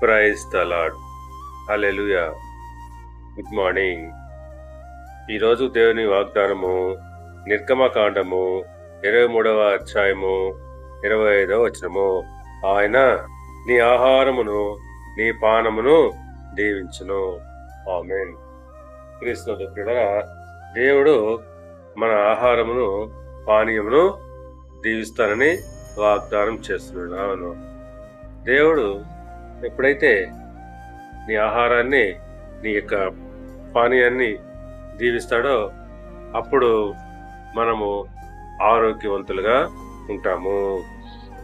Praise the Lord good morning ఈరోజు దేవుని వాగ్దానము నిర్గమకాండము ఇరవై మూడవ అధ్యాయము ఇరవై ఐదవ వచనము. ఆయన నీ ఆహారమును నీ పానమును దీవించును. ఆమెన్. క్రీస్తు దేవుడు మన ఆహారమును పానీయమును దీవిస్తానని వాగ్దానం చేస్తున్నాను దేవుడు ఎప్పుడైతే నీ ఆహారాన్ని నీ యొక్క పానీయాన్ని దీవిస్తాడో అప్పుడు మనము ఆరోగ్యవంతులుగా ఉంటాము.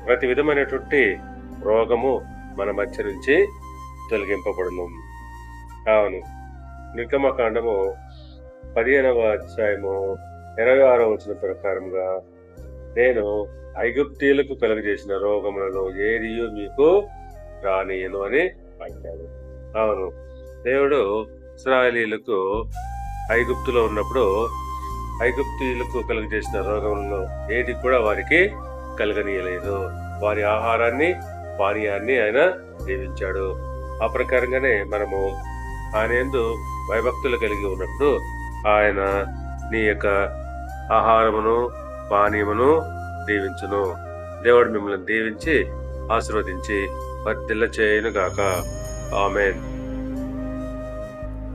ప్రతి విధమైనటువంటి రోగము మన మధ్య నుంచి తొలగింపబడును. అవును. నిర్గమకాండము పదిహేనవ అధ్యాయము ఇరవై ఆరో వచ్చిన ప్రకారంగా నేను ఐగుప్తీయులకు కలుగజేసిన రోగములలో ఏది మీకు రానియను అని అంటాడు అవును. దేవుడు ఇస్రాయలీలకు ఐగుప్తులో ఉన్నప్పుడు ఐగుప్తీయులకు కలుగజేసిన రోగంలో ఏది కూడా వారికి కలగనీయలేదు. వారి ఆహారాన్ని పానీయాన్ని ఆయన దీవించాడు. ఆ ప్రకారంగానే మనము ఆయన ఎందు భయభక్తులు కలిగి ఉన్నప్పుడు ఆయన నీ యొక్క ఆహారమును పానీయమును దీవించును. దేవుడు మిమ్మల్ని దీవించి ఆశీర్వదించి వర్ధిల్ల చేయనుగాక ఆమెన్.